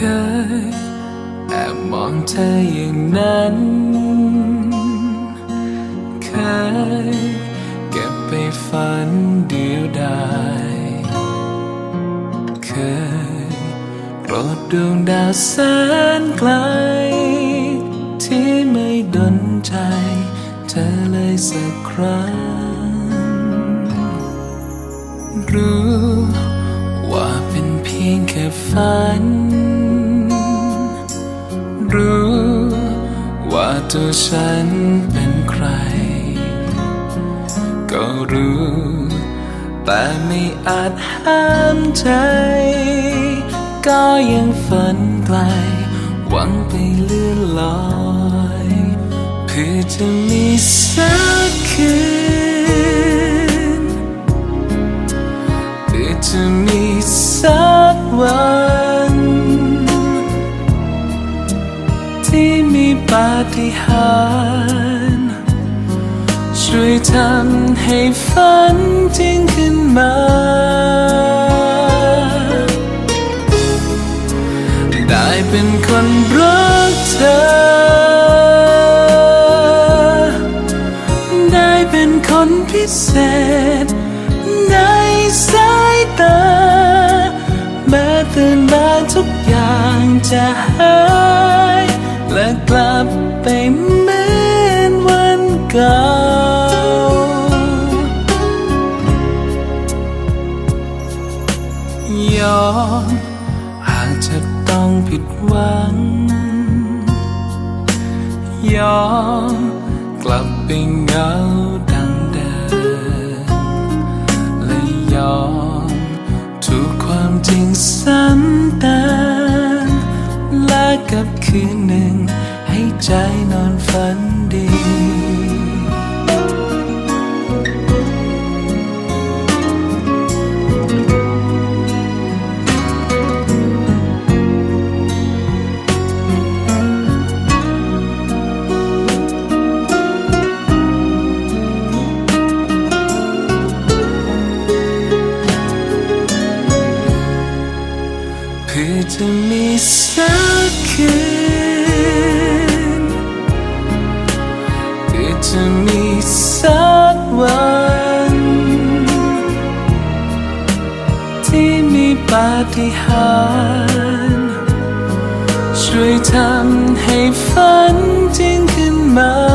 เคยแอบมองเธออย่างนั้น เคยเก็บไปฝันเดียวดายเคยโปรดดวงดาวแสนไกล ที่ไม่ดนใจ เธอเลยสักครั้ง รู้ว่าเป็นเพียงแค่ฝัน ตัวฉันเป็นใคร ก็รู้ แต่ไม่อาจห้ามใจ ก็ยังฝันไกล หวังไปเลื่อนลอยเพื่อจะมีสักคืนเพื่อจะมีสักวัน ปาฏิหาริย์ช่วยทำให้ฝันจริงขึ้นมา ได้เป็นคนรักเธอ ได้เป็นคนพิเศษ ในสายตา แม้ตื่นมาทุกอย่างจะหา ยอมหากจะต้องผิดหวัง ยอมกลับไปเหงาดังเดิมและยอมถูกความจริงซ้ำเติมและกับคืนหนึ่งให้ใจ คือจะมีสักคืนคือจะมีสักวัน ที่มีปาฏิหาริย์ช่วยทำให้ฝันจริงขึ้นมา